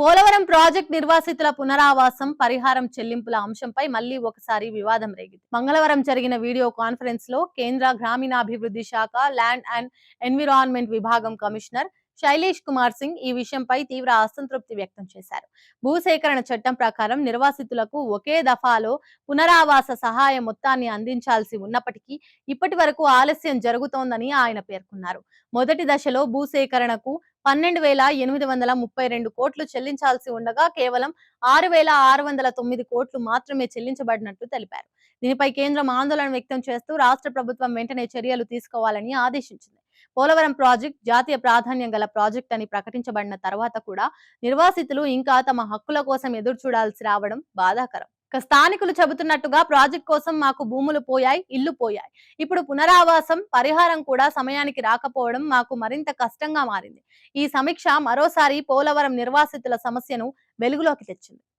Polavaram project నిర్వాసితుల పునరావాసం పరిహారం చెల్లింపుల అంశంపై మళ్ళీ ఒకసారి వివాదం రేగింది. మంగళవారం జరిగిన వీడియో కాన్ఫరెన్స్లో కేంద్ర గ్రామీణాభివృద్ధి శాఖ ల్యాండ్ అండ్ ఎన్విరాన్మెంట్ విభాగం కమిషనర్ శైలేష్ కుమార్ సింగ్ ఈ విషయంపై తీవ్ర అసంతృప్తి వ్యక్తం చేశారు. భూసేకరణ చట్టం ప్రకారం నిర్వాసితులకు ఒకే దఫాలో పునరావాస సహాయ మొత్తాన్ని అందించాల్సి ఉన్నప్పటికీ ఇప్పటి వరకు ఆలస్యం జరుగుతోందని ఆయన పేర్కొన్నారు. మొదటి దశలో భూసేకరణకు పన్నెండు వేల ఎనిమిది వందల ముప్పై రెండు కోట్లు చెల్లించాల్సి ఉండగా కేవలం ఆరు వేల ఆరు వందల తొమ్మిది కోట్లు మాత్రమే చెల్లించబడినట్టు తెలిపారు. దీనిపై కేంద్రం ఆందోళన వ్యక్తం చేస్తూ రాష్ట్ర ప్రభుత్వం వెంటనే చర్యలు తీసుకోవాలని ఆదేశించింది. పోలవరం ప్రాజెక్ట్ జాతీయ ప్రాధాన్యం గల ప్రాజెక్ట్ అని ప్రకటించబడిన తర్వాత కూడా నిర్వాసితులు ఇంకా తమ హక్కుల కోసం ఎదురు చూడాల్సి రావడం బాధాకరం. ఇక స్థానికులు చెబుతున్నట్టుగా ప్రాజెక్ట్ కోసం మాకు భూములు పోయాయి ఇల్లు పోయాయి. ఇప్పుడు పునరావాసం పరిహారం కూడా సమయానికి రాకపోవడం మాకు మరింత కష్టంగా మారింది. ఈ సమీక్ష మరోసారి పోలవరం నిర్వాసితుల సమస్యను వెలుగులోకి తెచ్చింది.